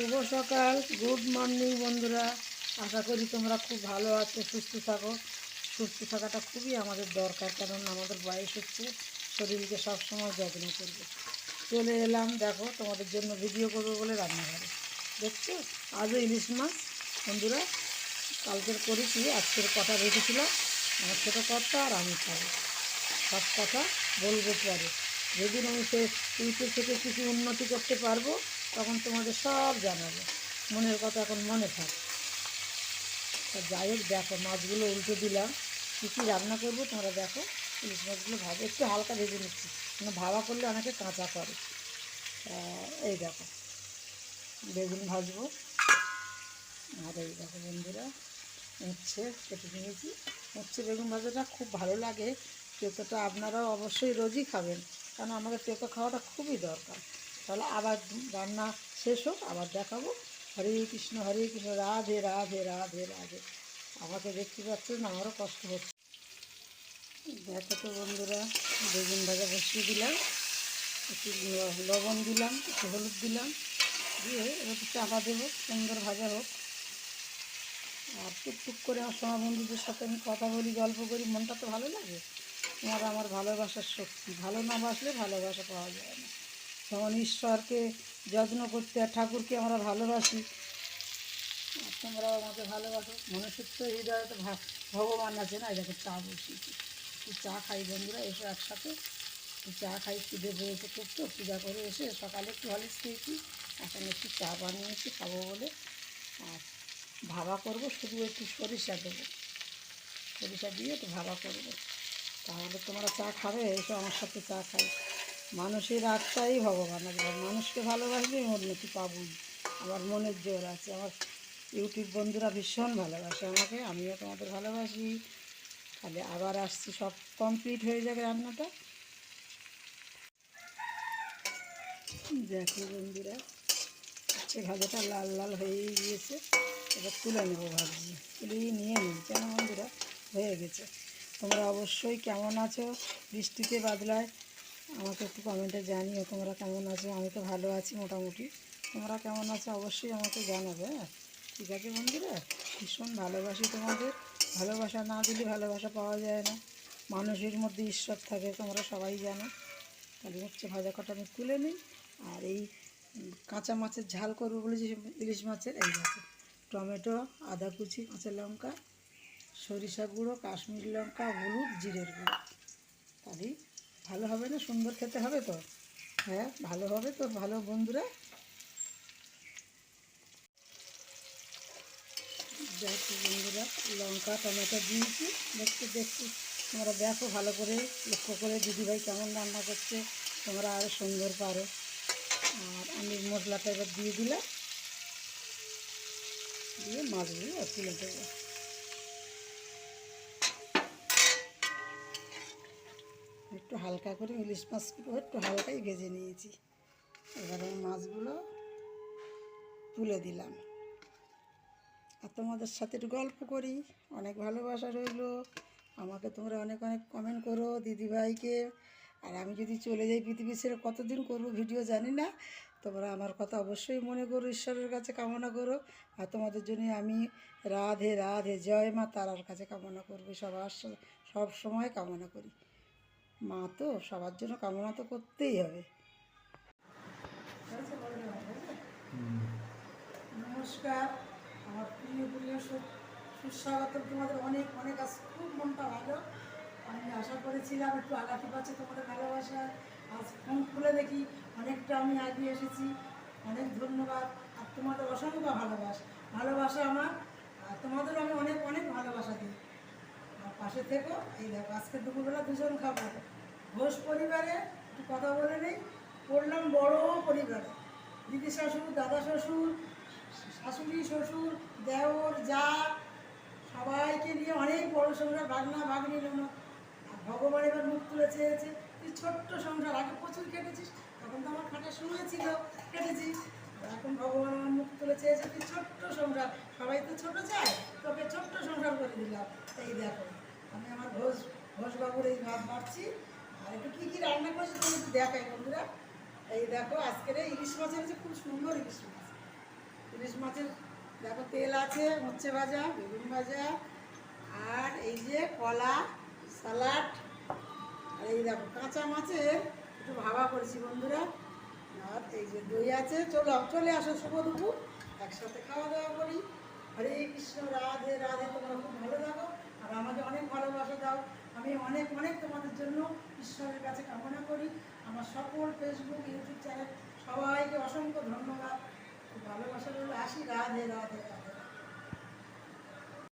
শুভ সকাল good morning বন্ধুরা। আশা করি তোমরা খুব ভালো আছো, সুস্থ থাকো। সুস্থ থাকাটা খুবই আমাদের দরকার, কারণ আমাদের বয়স হচ্ছে, শরীরকে সবসময় যত্ন করবে। চলে এলাম, দেখো, তোমাদের জন্য ভিডিও করব বলে রান্নাঘরে। দেখছ? আজও ইলিশ মাছ, বন্ধুরা, কালকের করেছি, আজকের কথা রেখেছিলাম আমার ছোটো কথা আর আমি খাব। সব কথা বলব পরে। যেদিন আমি সে ইউটিউব থেকে কিছু উন্নতি করতে পারব তখন তোমাদের সব জানাব। মনের কথা এখন মনে থাক। তা যাই হোক, দেখো, মাছগুলো উল্টে দিলাম। কী কী রান্না করব তোমরা দেখো। ইলিশ মাছগুলো ভাজা, একটু হালকা ভেজে নিচ্ছি। মানে ভাবা করলে অনেকে কাঁচা করে। এই দেখো, বেগুন ভাজবো। আর এই দেখো বন্ধুরা, উচ্ছে কেটে নিয়েছি। উচ্ছে বেগুন ভাজাটা খুব ভালো লাগে। তেঁতোটা আপনারাও অবশ্যই রোজই খাবেন। কারণ আমাকে তেঁতো খাওয়াটা খুবই দরকার। তাহলে আবার রান্না শেষ হোক, আবার দেখাবো। হরে কৃষ্ণ হরে কৃষ্ণ, রাধে রাধে রাধে রাধে। আমাকে দেখতে পাচ্ছেন, আমারও কষ্ট হচ্ছে। দেখো তো বন্ধুরা, বেগুন ভাজা বসিয়ে দিলাম, একটু লবণ দিলাম, একটু হলুদ দিলাম, দিয়ে এবার চাপা দেবো, সুন্দর ভাজা হোক। আর টুকটুক করে আমার সোমা বন্ধুদের সাথে আমি কথা বলি, গল্প করি, মনটা তো ভালো লাগে। তোমার আমার ভালোবাসার শক্তি। ভালো না বাসলে ভালোবাসা পাওয়া যায় না। যেমন ঈশ্বরকে যত্ন করতে আর ঠাকুরকে আমরা ভালোবাসি। তোমরাও আমাকে ভালোবাসো। মনুষ্যত্ব হৃদয়ে তো ভগবান আছে না? দেখো চা বসিয়েছি। চা খাই বন্ধুরা, এসো একসাথে। একটু চা খাই খিদে পেয়েছে খুব পূজা করে এসে সকালে একটু হলিস খেয়েছি। এখন একটু চা বানিয়েছি খাব বলে। আর ভাবা করব, শুধু একটু সরিষা দেবো। সরিষা দিয়ে একটু ভাবা করব। তাহলে তোমরা চা খাবে, এসো আমার সাথে চা খাই। মানুষের আত্মাই ভগবান। একবার মানুষকে ভালোবাসবে উন্নতি পাবই। আমার মনের জোর আছে। আমার ইউটিউব বন্ধুরা ভীষণ ভালোবাসে আমাকে। আমিও তোমাদের ভালোবাসি। তাহলে আবার আসছি। সব কমপ্লিট হয়ে যাবে রান্নাটা। দেখো বন্ধুরা হচ্ছে ভাজাটা লাল লাল হয়ে গিয়েছে। এবার তুলে নেব ভাবছি। তুলে নিয়ে নিই। কেন বন্ধুরা? হয়ে গেছে। তোমরা অবশ্যই কেমন আছো? বৃষ্টিতে বাদলায় আমাকে একটু কমেন্টে জানিও তোমরা কেমন আছো? আমি তো ভালো আছি মোটামুটি। তোমরা কেমন আছো? অবশ্যই আমাকে জানাবে হ্যাঁ? ঠিক আছে বন্ধুরা? ভীষণ ভালোবাসি তোমাদের। ভালোবাসা না দিলে ভালোবাসা পাওয়া যায় না। মানুষের মধ্যে ঈশ্বর থাকে, তোমরা সবাই জানো। তাহলে হচ্ছে ভাজা কটা আমি তুলে নিই। আর এই কাঁচা মাছের ঝাল করব বলে যে ইলিশ মাছের, এই দেখো, টমেটো, আদা কুচি, কাঁচা লঙ্কা, সরিষা গুঁড়ো, কাশ্মীর লঙ্কা, হলুদ, জিরের গুঁড়ো। তাহলেই ভালো হবে না? সুন্দর খেতে হবে তো? হ্যাঁ ভালো হবে তো? ভালো বন্ধুরা? দেখো বন্ধুরা, লঙ্কা, টমেটো দিয়েছি। দেখতে দেখছি তোমরা দেখো ভালো করে, লক্ষ্য করে দিদিভাই কেমন রান্না করছে। তোমরা আরও সুন্দর পারো। আর আমি মশলাটা এবার দিয়ে দিলাম। দিয়ে মাছগুলো তুলে দেবো। একটু হালকা করে ইলিশ মাছগুলো একটু হালকাই ভেজে নিয়েছি। এবারে মাছগুলো তুলে দিলাম। আর তোমাদের সাথে একটু গল্প করি। অনেক ভালোবাসা রইল। আমাকে তোমরা অনেক অনেক কমেন্ট করো দিদিভাইকে। আর আমি যদি চলে যাই পৃথিবী ছেড়ে কতদিন করব ভিডিও জানি না। তোমরা আমার কথা অবশ্যই মনে করো, ঈশ্বরের কাছে কামনা করো। আর তোমাদের জন্য আমি রাধে রাধে, জয় মা তারার কাছে কামনা করব। সবার সব সময় কামনা করি। মা তো, সবার জন্য কামনা তো করতেই হবে। নমস্কার, আমার প্রিয় প্রিয় সুস্বাগত তোমাদের অনেক অনেক আজ খুব মনটা ভালো। আমি আশা করেছিলাম একটু আগাতে পারছে তোমাদের ভালোবাসা আজ ফোন খুলে দেখি অনেকটা আমি আগিয়ে এসেছি। অনেক ধন্যবাদ। আর তোমাদের অসংখ্য ভালোবাসা। ভালোবাসা আমার, আর তোমাদেরও আমি অনেক অনেক ভালোবাসা দিই। পাশে থেকো। এই দেখো, আজকে দুপুরবেলা দুজন খাব। ঘোষ পরিবারে একটু কথা বলে নেই। পড়লাম বড় পরিবারে। দিদি শ্বশুর দাদা শ্বশুর, শাশুড়ি শ্বশুর, দেওর, যা। সবাইকে নিয়ে অনেক বড় সংসার, ভাগনা, ভাগ্নি জন্য ভগবান এবার মুখ তুলে চেয়েছে। তুই ছোট্ট সংসার, আগে প্রচুর কেটেছিস, তখন তো আমার খাটের সময় ছিল, কেটেছি। এখন ভগবান আমার মুখ তুলে চেয়েছে তুই ছোট্ট সংসার। সবাই তো ছোট চায়, তোকে ছোট্ট সংসার করে দিলাম। এই দেখো। আমি আমার ঘোষ, ঘোষবাবুর এই ভাত বাড়ছি আর একটু কী কী রান্না করেছি তুমি একটু দেখাই বন্ধুরা। এই দেখো, আজকের ইলিশ মাছের এনেছে খুব সুন্দর ইলিশ মাছ। ইলিশ মাছের দেখো, তেল আছে উচ্ছে ভাজা, বেগুন ভাজা, আর এই যে কলা স্যালাড আর এই দেখো, কাঁচা মাছের একটু ভাবা করেছি বন্ধুরা। আর এই যে দই আছে, চলো, চলে আসো শুভ দুপুর। একসাথে খাওয়া দাওয়া করি। হরে কৃষ্ণ, রাধে রাধে, তোমরা খুব ভালো থাকো। আর আমাকে অনেক ভালোবাসা দাও আমি অনেক অনেক তোমাদের জন্য ঈশ্বরের কাছে কামনা করি। আমার সকল ফেসবুক ইউটিউব চ্যানেল সবাইকে অসংখ্য ধন্যবাদ। ভালোবাসা রইল। আসি, রাধে রাধে রাধে।